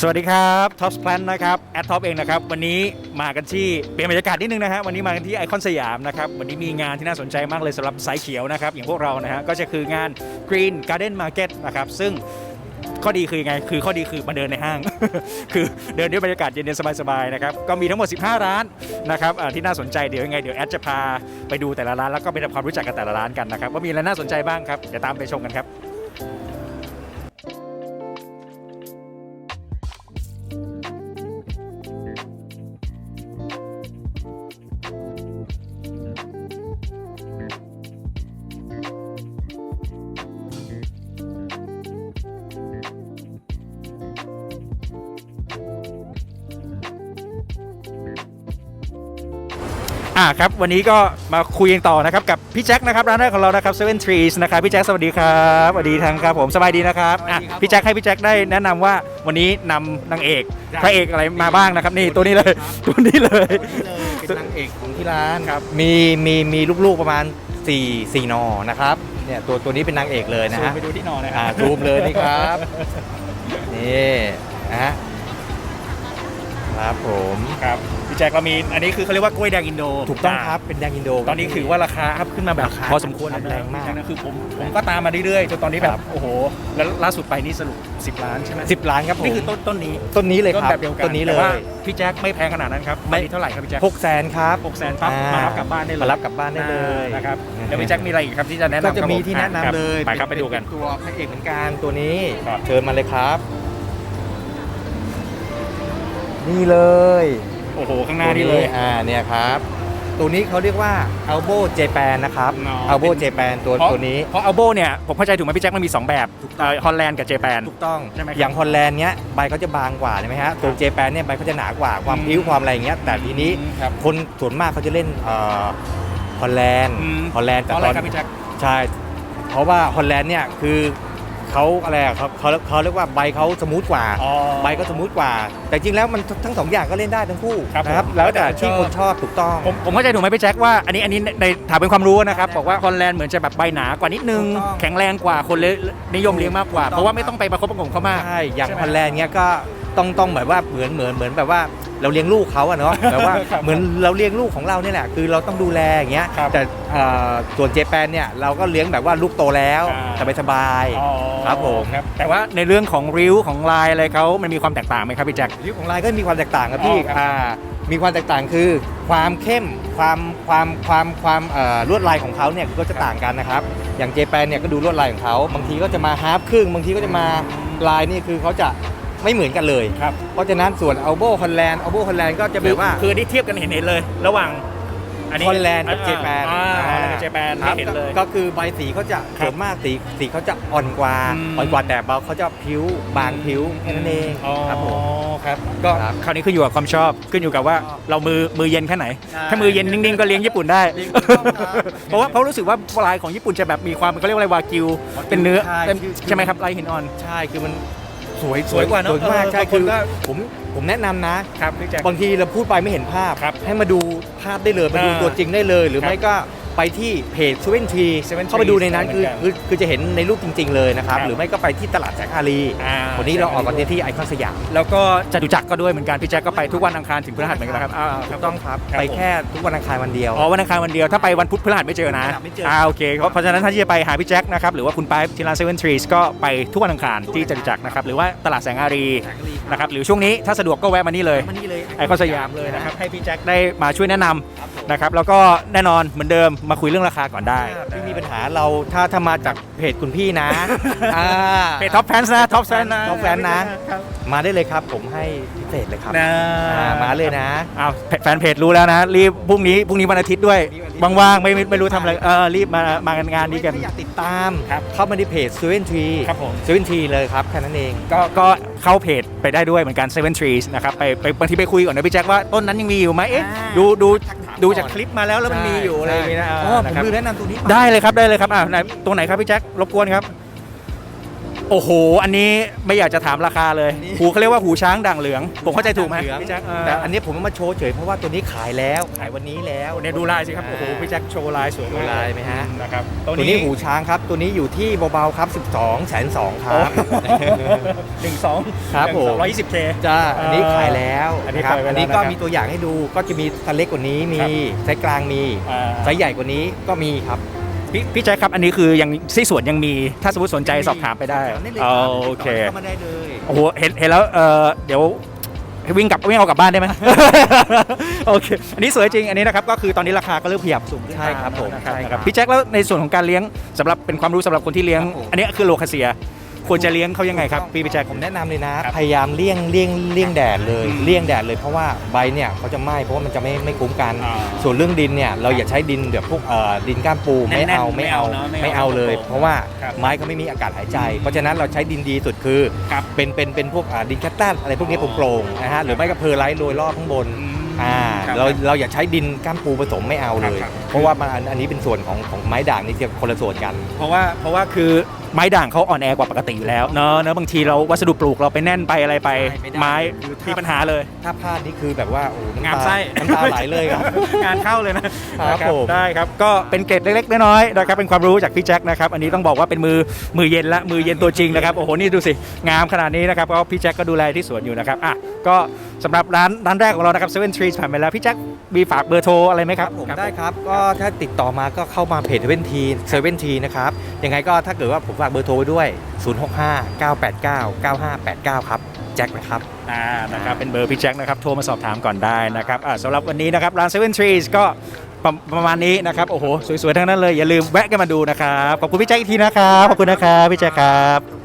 สวัสดีครับท็อปสแพลนนะครับแอดท็อปเองนะครับวันนี้มากันที่เปลี่ยนบรรยากาศนิดนึงนะฮะวันนี้มากันที่ไอคอนสยามนะครับวันนี้มีงานที่น่าสนใจมากเลยสำหรับสายเขียวนะครับอย่างพวกเรานะฮะก็จะคืองาน Green Garden Market นะครับซึ่งข้อดีคือยังไงคือข้อดีคือมาเดินในห้าง คือเดินด้วยบรรยากาศเย็นๆสบายๆนะครับก็มีทั้งหมด 15 ร้านนะครับอ่าที่น่าสนใจเดี๋ยวยังไงเดี๋ยวแอดจะพาไปดูแต่ละร้านแล้วก็ไปทำความรู้จักกับแต่ละร้านกันนะครับว่ามีอะไรน่าสนใจบ้างครับเดี๋ยวตามไปชมกันครับ อ่าครับวันนี้ก็มาคุยกันต่อนะครับกับพี่แจ็คนะครับร้านแรกของเรานะครับ Seven Trees นะครับพี่แจ็คสวัสดีครับสวัสดีทั้งครับผมสบายดีนะครับอะพี่แจ็คให้พี่แจ็คได้แนะนำว่าวันนี้นำนางเอกพระเอกอะไรมาบ้างนะครับนี่ตัวนี้เลยตัวนี้เลย เป็นนางเอกของที่ร้านครับ มีมีมีลูกๆประมาณ4 4นอนะครับเนี่ยตัวตัวนี้เป็นนางเอกเลยนะซูมฮะไปดูที่นอนนะคอ่ารับ ซูมเลยนี่ครับ นี่นะฮะ ครับผมครับพี่แจ็คเรามีอันนี้คือเขาเรียกว่ากล้วยแดงอินโดถูกต้องครับเป็นแดงอินโดตอนนี้คือว่าราคาอัพขึ้นมาแบบราคาพอสมควรแรงมากนะคือผมผมก็ตามมาเรื่อยๆจนตอนนี้แบครับบโอ้โหแล้วล่าสุดไปนี่สรุป 10 ล้านใช่ไหมสิบล้านครับผมนี่คือต้นต้นนี้ต้นนี้เลยต้นครับแบบเดียวกันต้นนี้เลแต่ว่ายพี่แจ็คไม่แพงขนาดนั้นครับไม่ไม่เท่าไหร่ครับพี่แจ็คหกแสนครับหกแสนปั๊บอ่ามมารับกลับบ้านได้เลยมารับกลับบ้านได้เลยนะครับนะฮะแล้วพี่แจ็คมีอะไรอีกครับที่จะแนะนำก็จะครับมีผที่แนะนำครับเลยไปครับไปดูกันเป็ตัวพระเอกเหมือนกันตัวนี้ครับเชิญมาเลยครับ นี่เลยโอ้โห ข้างหน้านี่เลย อ่าเนี่ยครับ ตัวนี้เขาเรียกว่า Albo Japan นะครับอ๋อ Albo Japan ตัวเพราะตัวนี้ เพราะอัลโบเนี่ย ผมเข้าใจถูกไหมพี่แจ็คมันมี 2 แบบฮอลแลนด์กับเจแปน ถูกต้องใช่ไหมครับอย่างฮอลแลนด์เนี้ยใบเขาจะบางกว่าใช่ไหมฮะตัวเจแปนเนี่ยใบเขาจะหนากว่าความอืม พิ้วความอะไรอย่างเงี้ยแต่ทีนี้ครับ คนส่วนมากเขาจะเล่นเอ่อฮอลแลนด์อืม ฮอลแลนด์เพแต่ราะอะตไรอนครับพี่แจ็ค ใช่ เพราะว่าฮอลแลนด์เนี่ยคือ เขาอะไรอะเขาเขาเขาเรียกว่าใบเขาสมูทกว่า อ๋อ ใบก็สมูทกว่า แต่จริงแล้วมันทั้งสองอย่างก็เล่นได้ทั้งคู่ครับนะครับผมแล้วแต่แล้วแต่ที่ชอบคนชอบถูกต้อง ผมผมเข้าใจถูกไหมพี่แจ็คว่าอันนี้อันนี้ในถามเป็นความรู้นะครับ บอกว่าฮอลแลนด์เหมือนจะแบบใบหนากว่านิดนึง ถูกต้องแข็งแรงกว่าคนเลยนิยมเลี้ยงมากกว่า ถูกต้อง เพราะว่าไม่ต้องไปประคบประหงมเขามาก ใช่อย่างใช่ไหม ฮอลแลนด์เนี้ยก็ต้องต้องแบบว่าเหมือนเหมือนเหมือนแบบว่า เราเลี้ยงลูกเขาอะเนาะแบบว่าครับเหมือนเราเลี้ยงลูกของเราเนี่ยแหละคือเราต้องดูแลอย่างเงี้ยครับแต่เอ่อส่วนเจแปนเนี่ยเราก็เลี้ยงแบบว่าลูกโตแล้วอ่า สบายสบายๆอ๋อครับผมครับแต่ว่าในเรื่องของริ้วของลายอะไรเขามันมีความแตกต่างไหมครับพี่แจ็คริ้วของลายก็มีความแตกต่างครับพี่อ๋อครับอ่ามีความแตกต่างคือความเข้มความความความความเอ่อลวดลายของเขาเนี่ยก็จะต่างกันนะครับ อย่างเจแปนเนี่ยก็ดูลวดลายของเขาบางทีก็จะมาฮาร์ฟครึ่งบางทีก็จะมาลายนี่คือเขาจะ ไม่เหมือนกันเลย ครับเพราะฉะนั้นส่วนอัลโบฮอลแลนด์อัลโบฮอลแลนด์ก็จะแบบว่า คือที่เทียบกันเห็นเห็นเลย ระหว่างฮอลแลนด์กับเจแปนอ่าฮอลแลนด์กับเจแปนครัให้บเห็นเลย ก็คือใบสีเขาจะครับส่วนมากสีสีเขาจะอ่อนกว่าอืม อ่อนกว่าแต่เบาเขาจะผิวบางผิวแค่นั้นเองอ๋อครับผม ครับก็ครับคราวนี้ขึ้นอยู่กับความชอบขึ้นอยู่กับว่าเรามือมือเย็นแค่ไหน ใช่ถ้ามือเย็นนิ่งๆ ก็เลี้ยงญี่ปุ่นได้ เลี้ยงญี่ปุ่นครับเพราะว่าเพราะรู้สึกว่าลายของญี่ปุ่นจะแบบมีความเขาเรียกว่าอะไรวากิววากิวเป็นเนื้อใช่ เป็นคือใช่ไหมครับลายหินอ่อน ใช่คือมัน สวยสวยกว่าเนอะสวยมากเออใช่บางคคืนอก็ ผมผมแนะนำนะ ครับพี่แจ็ค บางทีเราพูดไปไม่เห็นภาพ ครับให้มาดูภาพได้เลยมาดูอ่าตัวจริงได้เลย หรือครับ ไม่ก็ ไปที่เพจซเว่นที Seven เข้าไปดูในนั้น Trees คือเหมือนกันคือคือจะเห็นในรูปจริง ๆ เลยนะครับ ครับหรือไม่ก็ไปที่ตลาดแสงอารีอ่า วันนี้เราออกกันที่ไอคอนสยาม แล้วก็จตุจักรก็ด้วยเหมือนกันพี่แจ็คก็ไปทุกวันอังคารถึงพฤหัสเหมือนกันนะครับาถูกต้องครับครับไปผมแค่ทุกวันอังคารวันเดียว อ๋อวันอังคารวันเดียวถ้าไปวันพุธพฤหัสไม่เจอนะไม่เจออ่อ่าโอเคเพราะเพราะฉะนั้นถ้าที่จะไปหาพี่แจ็คนะครับหรือว่าคุณไปที่ร้านเซเว่นทรีสก็ไปทุกวันอังคารที่จตุจักรนะครับหรือว่าตลาดแสงอารีนะครับหรือช่วงนี้ถ้าสะดวกก็แวะมานี่เลย มานี่เลยไอคอนสยามเลยนะครับให้พี่แจ็คได้มาช่วยแนะนำนะครับแล้วก็แน่นอนเหมือนเดิมมาคุยเรื่องราคาก่อนได้ไม่มีปัญหาเราถ้าถ้ามาจากเพจคุณพี่นะอ่าเพจท็อปแฟนนะท็อปแฟนนะ Top Fans นะ มาได้เลยครับ ผมให้พิเศษเลยครับนะอ่ามาเลยนะ อ้าวแฟนเพจรู้แล้วนะ รีบพรุ่งนี้พรุ่งนี้วันอาทิตย์ด้วยว่างๆไม่ไม่ไม่รู้ทำอะไรเออรีบมามากันงานนี้กัน ถ้าอยากติดตาม ครับเข้ามาที่เพจ7 t r e e ครับผม7 t r e e เลยครับแค่นั้นเอง ก็ก็เข้าเพจไปได้ด้วยเหมือนกัน Seven Trees นะครับไปไปบางทีไปคุยก่อนนะพี่แจ็คว่าต้นนั้นยังมีอยู่ไหมเอ๊ะอ่า ดูดูทักถามดูจากก่อนคลิปมาแล้วแล้วมันมีอยู่อะไรอย่างงี้นะอ๋อผนะมครับลืมแนะนำตัวนี้ปได้เลยครับได้เลยครับอ่าไหนตัวไหนครับพี่แจ็ครบกวนครับ โอ้โห อันนี้ไม่อยากจะถามราคาเลยนี่หูเขาเรียกว่าหูช้างด่างเหลือง ผมเข้าใจถูกไหมเหลืองพี่แจ็คเออแต่อันนี้ผมเอามาโชว์เฉยเพราะว่าตัวนี้ขายแล้ว ขายวันนี้แล้วเนี่ยดูลายสิครับ โอ้โห พี่แจ็คโชว์ลายสวยดูลายไหมฮะ นะครับ ตัวนี้หูช้างครับ ตัวนี้อยู่ที่เบาๆครับ 12แสนสองครับหนึ่งสองครับผมร้อยยี่สิบเคจ้า อันนี้ขายแล้วอันนี้ะครับขายไว้แล้วอันนี้ก็นะครับมีตัวอย่างให้ดู ก็จะมีไซส์เล็กกว่านี้ มีครับไซส์กลางมี ไซส์ใหญ่กว่านี้ก็มีครับ พี่พี่แจ็คครับอันนี้คือยังที่สวนยังมีถ้าสมมติสนใจสอบถามไปได้สอบถามได้เลยครับโอเคติดต่เข้ามาได้เลยโอ้โหเห็นเห็นแล้วเออเดี๋ยวให้วิ่งกลับวิ่งเอากลับบ้านได้ไหม โอเค อันนี้สวยจริงอันนี้นะครับก็คือตอนนี้ราคาก็เริ่มขยับสูงขึ้นใช่ครับผมนะครับใช่นะคครัรับบพี่แจ็คแล้วในส่วนของการเลี้ยงสำหรับเป็นความรู้สำหรับคนที่เลี้ยงครับผมอันนี้คือโลคาเซีย ควรจะเลี้ยงเขายังไงครับพี่พี่แจ็คผมแนะนำเลยนะ ครับพยายามเลี่ยงเลี่ยงเลี่ยงแดดเลยอืมเลี่ยงแดดเลยเพราะว่าใบเนี่ยเขาจะไหม้เพราะว่ามันจะไม่ไม่คุ้มกัน อ่าส่วนเรื่องดินเนี่ยเราอย่าใช้ดินแบบพวกเอ่อดินก้ามปูแน่ไม่นๆเอาไม่เอาไม่เอาเนอะไม่ไม่เอาเอาเลยโป่งๆเพราะว่าครับไม้เขาไม่มีอากาศหายใจ เพราะฉะนั้นเราใช้ดินดีสุดคือ ครับเป็นเป็นเป็นพวกอ่าดินแคตตันอะไรพวกนี้อ๋อโปร่งๆนะฮะหรือไม่ก็เพอร์ไลท์โรยรอบข้างบนอ่าครับเราเราอย่าใช้ดินก้ามปูผสมไม่เอาเลยครับ เพราะว่ามันอันอันนี้เป็นส่วนของของไม้ด่างนี่จะคนละส่วนกัน เพราะว่าเพราะว่าคือ ไม้ด่างเขาอ่อนแอกว่าปกติอยู่แล้วเนอะเนอะบางทีเราวัสดุปลูกเราไปแน่นไปอะไรไปใช่ไม่ได้ไม้คือถ้ามีปัญหาเลย ถ้าพลาดนี่คือแบบว่าโอ้น้ำงามตาไส้น้ำตาไหลเลยครับ งานเข้าเลยนะครับนะผม ได้ครับก็เป็นเกร็ดเล็กๆน้อยๆนะครับเป็นความรู้จากพี่แจ็คนะครับอันนี้ต้องบอกว่าเป็นมือมือเย็นละมือเย็นตัวจริงนะครับโอ้โหนี่ดูสิงามขนาดนี้นะครับก็พี่แจ็คก็ดูแลที่สวนอยู่นะครับอะก็สำหรับร้านร้านแรกของเรานะครับ Seven Trees ผ่านไปแล้วพี่แจ็คมีฝากเบอร์โทรอะไรไหมครับผมได้ครับ ก็ถ้าติดต่อมาก็เข้ามาเพจเว่นทีเซเว่นทีนะครับ ยังไงก็ถ้าเกิดว่าผมฝากเบอร์โทรไว้ด้วย 065 989 9589 ครับ แจ็คนะครับ อ่านะครับเป็นเบอร์พี่แจ็คนะครับ โทรมาสอบถามก่อนได้นะครับอ่าสำหรับวันนี้นะครับร้าน Seven Trees ก็ประประมาณนี้นะครับ โอ้โห สวยๆ ทั้งนั้นเลย อย่าลืมแวะกันมาดูนะครับ ขอบคุณพี่แจ็คอีกทีนะครับ ขอบคุณนะครับ พี่แจ็คครับ